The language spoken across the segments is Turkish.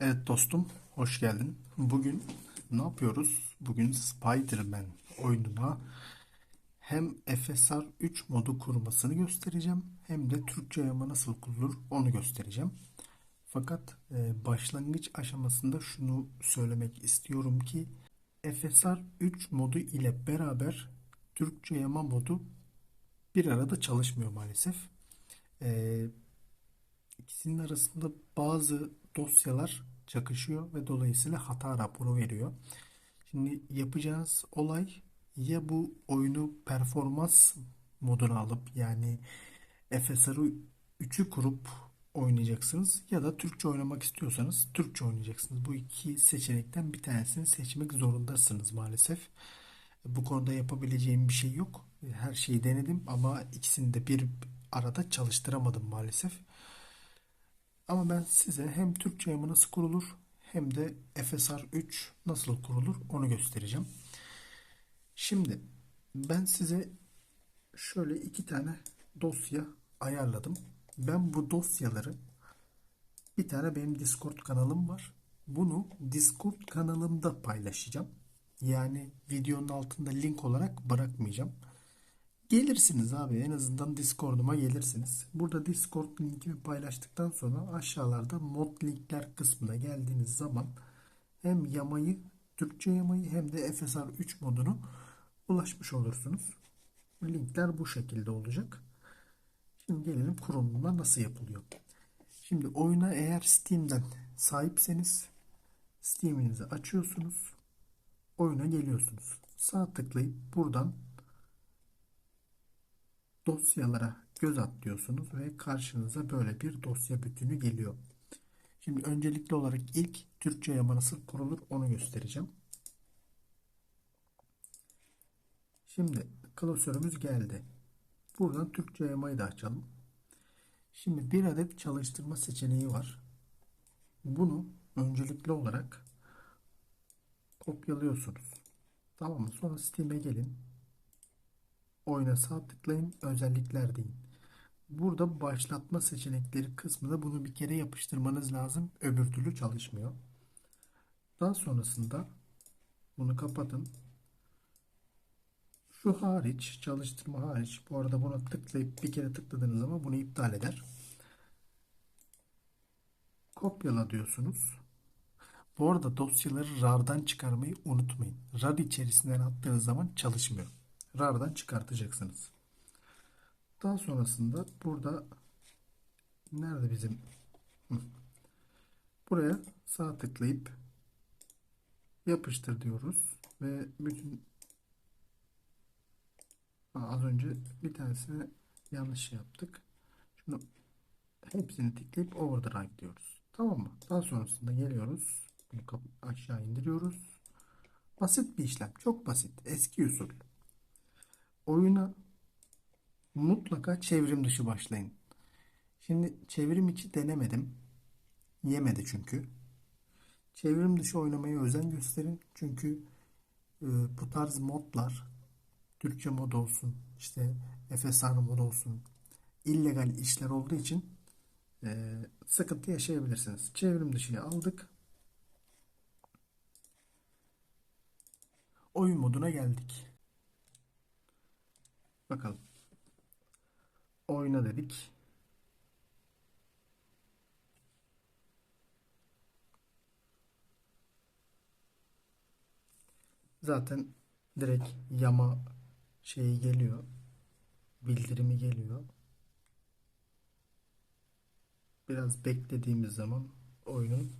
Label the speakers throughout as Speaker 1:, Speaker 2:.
Speaker 1: Evet dostum, hoş geldin. Bugün ne yapıyoruz? Bugün Spider-Man oyununa hem FSR 3 modu kurmasını göstereceğim hem de Türkçe yama nasıl kurulur onu göstereceğim. Fakat e, başlangıç aşamasında şunu söylemek istiyorum ki FSR 3 modu ile beraber Türkçe yama modu bir arada çalışmıyor maalesef. E, İkisinin arasında bazı dosyalar çakışıyor ve dolayısıyla hata raporu veriyor. Şimdi yapacağınız olay ya bu oyunu performans moduna alıp yani FSR'ı 3'ü kurup oynayacaksınız ya da Türkçe oynamak istiyorsanız Türkçe oynayacaksınız. Bu iki seçenekten bir tanesini seçmek zorundasınız maalesef. Bu konuda yapabileceğim bir şey yok. Her şeyi denedim ama ikisini de bir arada çalıştıramadım maalesef. Ama ben size hem Türkçe yamı nasıl kurulur hem de FSR 3 nasıl kurulur onu göstereceğim. Şimdi ben size şöyle iki tane dosya ayarladım. Ben bu dosyaları bir tane benim Discord kanalım var. Bunu Discord kanalımda paylaşacağım. Yani videonun altında link olarak bırakmayacağım. Gelirsiniz abi en azından Discord'uma gelirsiniz. Burada Discord linkimi paylaştıktan sonra aşağılarda mod linkler kısmına geldiğiniz zaman hem yamayı Türkçe yamayı hem de FSR 3 modunu ulaşmış olursunuz. Linkler bu şekilde olacak. Şimdi gelelim kurulumuna nasıl yapılıyor. Şimdi oyuna eğer Steam'den sahipseniz Steam'inizi açıyorsunuz. Oyuna geliyorsunuz. Sağ tıklayıp buradan dosyalara göz at diyorsunuz ve karşınıza böyle bir dosya bütünü geliyor. Şimdi öncelikli olarak ilk Türkçe yama nasıl kurulur onu göstereceğim. Şimdi klasörümüz geldi. Buradan Türkçe yamayı da açalım. Şimdi bir adet çalıştırma seçeneği var. Bunu öncelikli olarak kopyalıyorsunuz. Tamam mı? Sonra Steam'e gelin oyuna sağ tıklayın özellikler deyin. Burada başlatma seçenekleri kısmında bunu bir kere yapıştırmanız lazım. Öbür türlü çalışmıyor. Daha sonrasında bunu kapatın. Şu hariç, çalıştırma hariç. Bu arada buna tıklayıp bir kere tıkladığınız zaman bunu iptal eder. Kopyala diyorsunuz. Bu arada dosyaları RAR'dan çıkarmayı unutmayın. RAR içerisinden attığınız zaman çalışmıyor. RAR'dan çıkartacaksınız. Daha sonrasında burada nerede bizim buraya sağ tıklayıp yapıştır diyoruz ve bütün az önce bir tanesini yanlış yaptık. Şunu hepsini tıklayıp overdrive diyoruz. Tamam mı? Daha sonrasında geliyoruz. Bunu aşağı indiriyoruz. Basit bir işlem. Çok basit. Eski usul oyuna mutlaka çevrim dışı başlayın. Şimdi çevrim içi denemedim. Yemedi çünkü. Çevrim dışı oynamaya özen gösterin. Çünkü e, bu tarz modlar Türkçe mod olsun, işte FSR mod olsun, illegal işler olduğu için e, sıkıntı yaşayabilirsiniz. Çevrim dışıya aldık. Oyun moduna geldik. Bakalım. Oyna dedik. Zaten direkt yama şeyi geliyor. Bildirimi geliyor. Biraz beklediğimiz zaman oyunun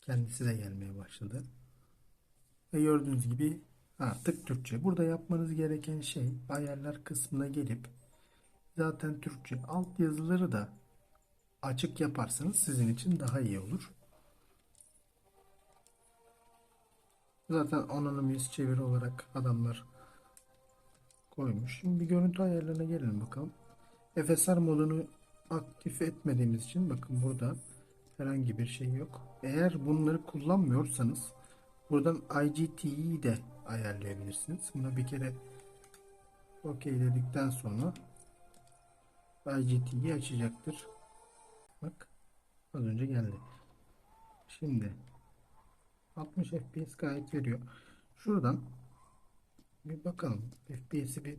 Speaker 1: kendisi de gelmeye başladı. Ve gördüğünüz gibi Ha, tık Türkçe. Burada yapmanız gereken şey ayarlar kısmına gelip zaten Türkçe alt yazıları da açık yaparsanız sizin için daha iyi olur. Zaten anonimiz çeviri olarak adamlar koymuş. Şimdi görüntü ayarlarına gelin bakalım. FSR modunu aktif etmediğimiz için bakın burada herhangi bir şey yok. Eğer bunları kullanmıyorsanız buradan IGT'yi de ayarlayabilirsiniz. Buna bir kere OK dedikten sonra IGT'yi açacaktır. Bak az önce geldi. Şimdi 60 FPS gayet veriyor. Şuradan bir bakalım. FPS'i bir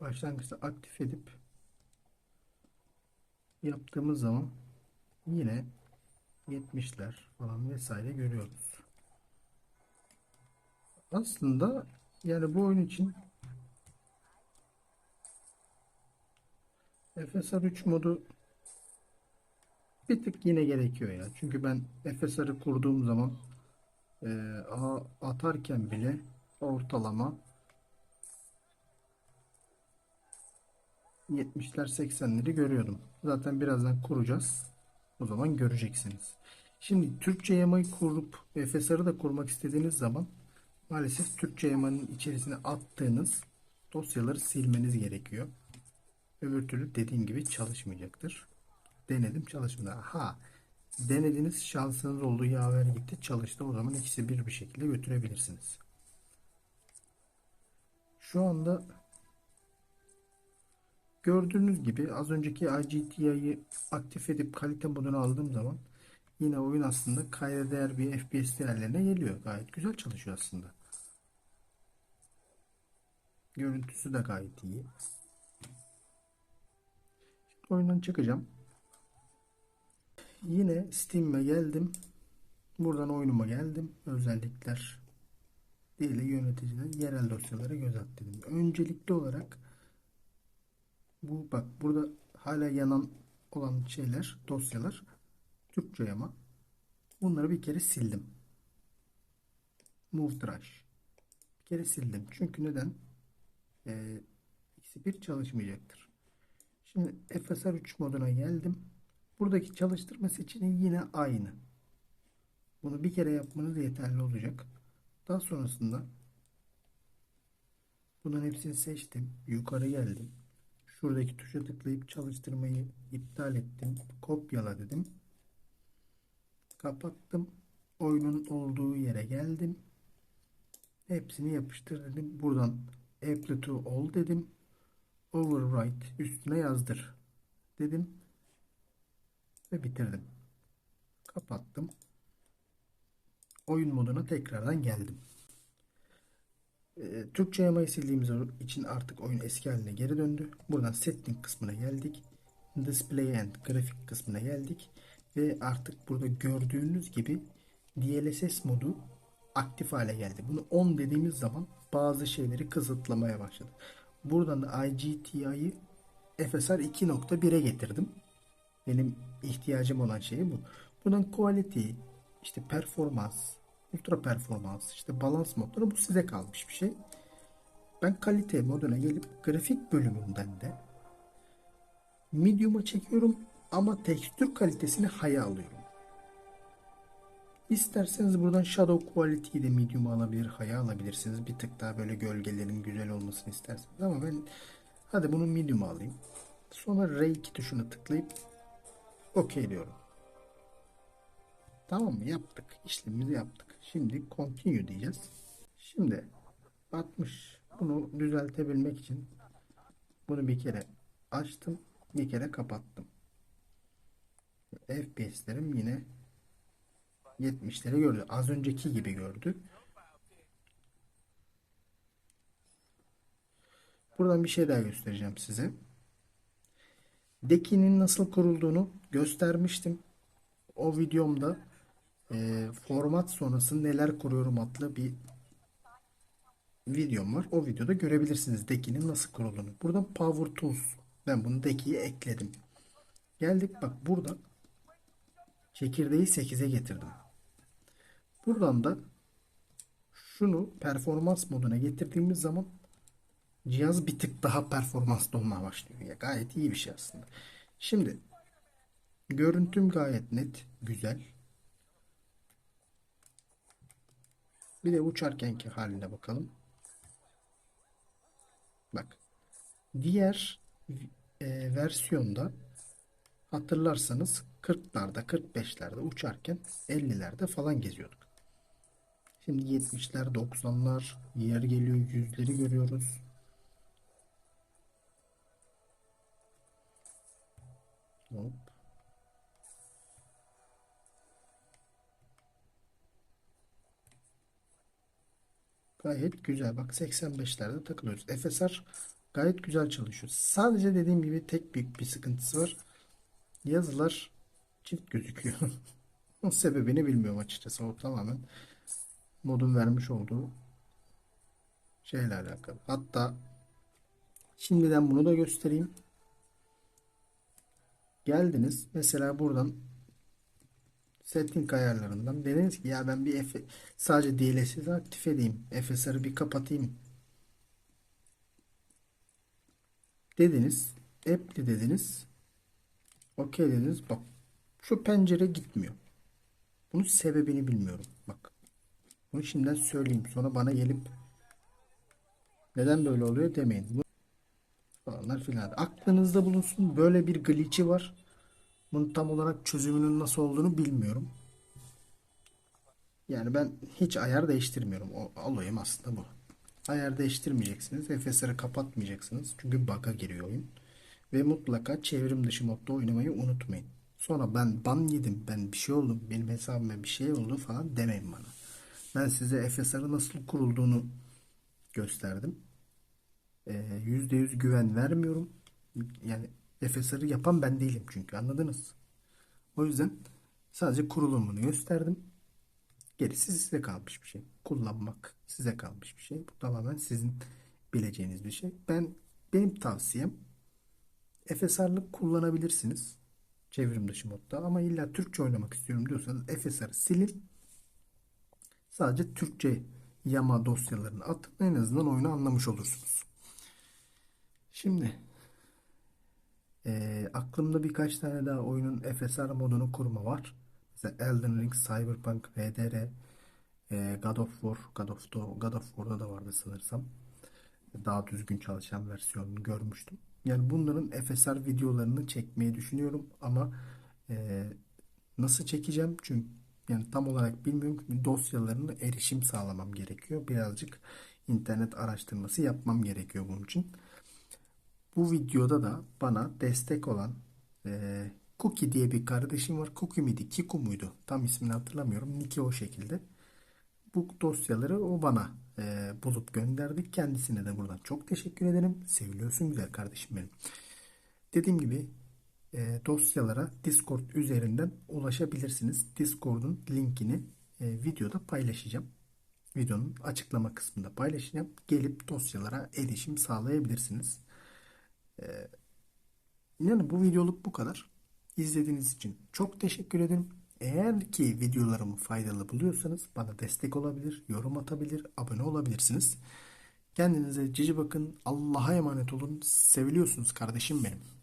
Speaker 1: başlangıçta aktif edip yaptığımız zaman yine 70'ler falan vesaire görüyoruz. Aslında yani bu oyun için FSR 3 modu bir tık yine gerekiyor ya. Çünkü ben FSR'ı kurduğum zaman e, atarken bile ortalama 70'ler 80'leri görüyordum. Zaten birazdan kuracağız. O zaman göreceksiniz. Şimdi Türkçe yamayı kurup FSR'ı da kurmak istediğiniz zaman maalesef Türkçe yamanın içerisine attığınız dosyaları silmeniz gerekiyor. Öbür türlü dediğim gibi çalışmayacaktır. Denedim çalışmadı. Ha denediniz şansınız oldu yaver gitti çalıştı. O zaman ikisi bir bir şekilde götürebilirsiniz. Şu anda gördüğünüz gibi az önceki IGTI'yi aktif edip kalite modunu aldığım zaman yine oyun aslında kayda değer bir FPS değerlerine geliyor. Gayet güzel çalışıyor aslında. Görüntüsü de gayet iyi. Şimdi oyundan çıkacağım. Yine Steam'e geldim. Buradan oyunuma geldim. Özellikler değil yöneticiler yerel dosyalara göz at dedim. Öncelikli olarak bu bak burada hala yanan olan şeyler dosyalar Türkçe ama bunları bir kere sildim. Move Trash. Bir kere sildim. Çünkü neden? Ee, ikisi bir çalışmayacaktır. Şimdi FSR 3 moduna geldim. Buradaki çalıştırma seçeneği yine aynı. Bunu bir kere yapmanız yeterli olacak. Daha sonrasında bunların hepsini seçtim. Yukarı geldim. Şuradaki tuşa tıklayıp çalıştırmayı iptal ettim. Kopyala dedim. Kapattım. Oyunun olduğu yere geldim. Hepsini yapıştır dedim. Buradan apply to all dedim. Overwrite üstüne yazdır dedim ve bitirdim. Kapattım. Oyun moduna tekrardan geldim. Ee, Türkçe yamayı sildiğimiz için artık oyun eski haline geri döndü. Buradan setting kısmına geldik. Display and grafik kısmına geldik. Ve artık burada gördüğünüz gibi DLSS modu aktif hale geldi. Bunu 10 dediğimiz zaman bazı şeyleri kısıtlamaya başladı. Buradan da IGTI'yi FSR 2.1'e getirdim. Benim ihtiyacım olan şey bu. Bunun quality, işte performans, ultra performans, işte balans modları bu size kalmış bir şey. Ben kalite moduna gelip grafik bölümünden de medium'a çekiyorum ama tekstür kalitesini haya alıyorum. İsterseniz buradan shadow quality'yi de medium'a alabilir, haya alabilirsiniz. Bir tık daha böyle gölgelerin güzel olmasını isterseniz ama ben hadi bunu medium'a alayım. Sonra R2 tuşuna tıklayıp OK diyorum. Tamam mı? Yaptık. İşlemimizi yaptık. Şimdi continue diyeceğiz. Şimdi 60 bunu düzeltebilmek için bunu bir kere açtım. Bir kere kapattım. FPS'lerim yine 70'leri gördü. Az önceki gibi gördü. Buradan bir şey daha göstereceğim size. Deki'nin nasıl kurulduğunu göstermiştim. O videomda e, format sonrası neler kuruyorum adlı bir videom var. O videoda görebilirsiniz Deki'nin nasıl kurulduğunu. Buradan Power Tools. Ben bunu Deki'ye ekledim. Geldik bak burada çekirdeği 8'e getirdim. Buradan da şunu performans moduna getirdiğimiz zaman cihaz bir tık daha performanslı olmaya başlıyor. Ya gayet iyi bir şey aslında. Şimdi görüntüm gayet net, güzel. Bir de uçarkenki haline bakalım. Bak. Diğer e, versiyonda hatırlarsanız 40'larda 45'lerde uçarken 50'lerde falan geziyorduk. Şimdi 70'ler 90'lar yer geliyor yüzleri görüyoruz. Hop. Gayet güzel. Bak 85'lerde takılıyoruz. FSR gayet güzel çalışıyor. Sadece dediğim gibi tek büyük bir sıkıntısı var. Yazılar çift gözüküyor. Sebebini bilmiyorum açıkçası. O tamamen modun vermiş olduğu şeyle alakalı. Hatta şimdiden bunu da göstereyim. Geldiniz. Mesela buradan setting ayarlarından dediniz ki ya ben bir F sadece DLSS'i aktif edeyim. FSR'ı bir kapatayım. Dediniz. App'li dediniz. Okey dediniz. Bak şu pencere gitmiyor. Bunun sebebini bilmiyorum. Bak. Bunu şimdiden söyleyeyim. Sonra bana gelip neden böyle oluyor demeyin. Bu filan. Aklınızda bulunsun. Böyle bir glitch'i var. Bunun tam olarak çözümünün nasıl olduğunu bilmiyorum. Yani ben hiç ayar değiştirmiyorum. O olayım aslında bu. Ayar değiştirmeyeceksiniz. FSR'ı kapatmayacaksınız. Çünkü bug'a giriyor oyun. Ve mutlaka çevrim dışı modda oynamayı unutmayın. Sonra ben ban yedim, ben bir şey oldum, benim hesabıma bir şey oldu falan demeyin bana. Ben size FSR'ı nasıl kurulduğunu gösterdim. Ee, %100 güven vermiyorum. Yani FSR'ı yapan ben değilim çünkü anladınız. O yüzden sadece kurulumunu gösterdim. Gerisi size kalmış bir şey. Kullanmak size kalmış bir şey. Bu tamamen sizin bileceğiniz bir şey. Ben benim tavsiyem FSR'lık kullanabilirsiniz. Çevrim dışı modda ama illa Türkçe oynamak istiyorum diyorsanız FSR'ı silin. Sadece Türkçe yama dosyalarını atın. En azından oyunu anlamış olursunuz. Şimdi e, aklımda birkaç tane daha oyunun FSR modunu kurma var. Mesela Elden Ring, Cyberpunk, RDR, e, God of War, God of, God of War'da da vardı sanırsam. Daha düzgün çalışan versiyonunu görmüştüm. Yani bunların FSR videolarını çekmeyi düşünüyorum ama e, nasıl çekeceğim? Çünkü yani tam olarak bilmiyorum. Dosyalarına erişim sağlamam gerekiyor. Birazcık internet araştırması yapmam gerekiyor bunun için. Bu videoda da bana destek olan e, Cookie diye bir kardeşim var. Cookie miydi? Kiku muydu? Tam ismini hatırlamıyorum. Niki o şekilde. Bu dosyaları o bana e, bulup gönderdi. Kendisine de buradan çok teşekkür ederim. Seviliyorsun güzel kardeşim benim. Dediğim gibi e, dosyalara Discord üzerinden ulaşabilirsiniz. Discord'un linkini e, videoda paylaşacağım. Videonun açıklama kısmında paylaşacağım. Gelip dosyalara erişim sağlayabilirsiniz. E, yani bu videoluk bu kadar. İzlediğiniz için çok teşekkür ederim. Eğer ki videolarımı faydalı buluyorsanız bana destek olabilir, yorum atabilir, abone olabilirsiniz. Kendinize cici bakın. Allah'a emanet olun. Seviliyorsunuz kardeşim benim.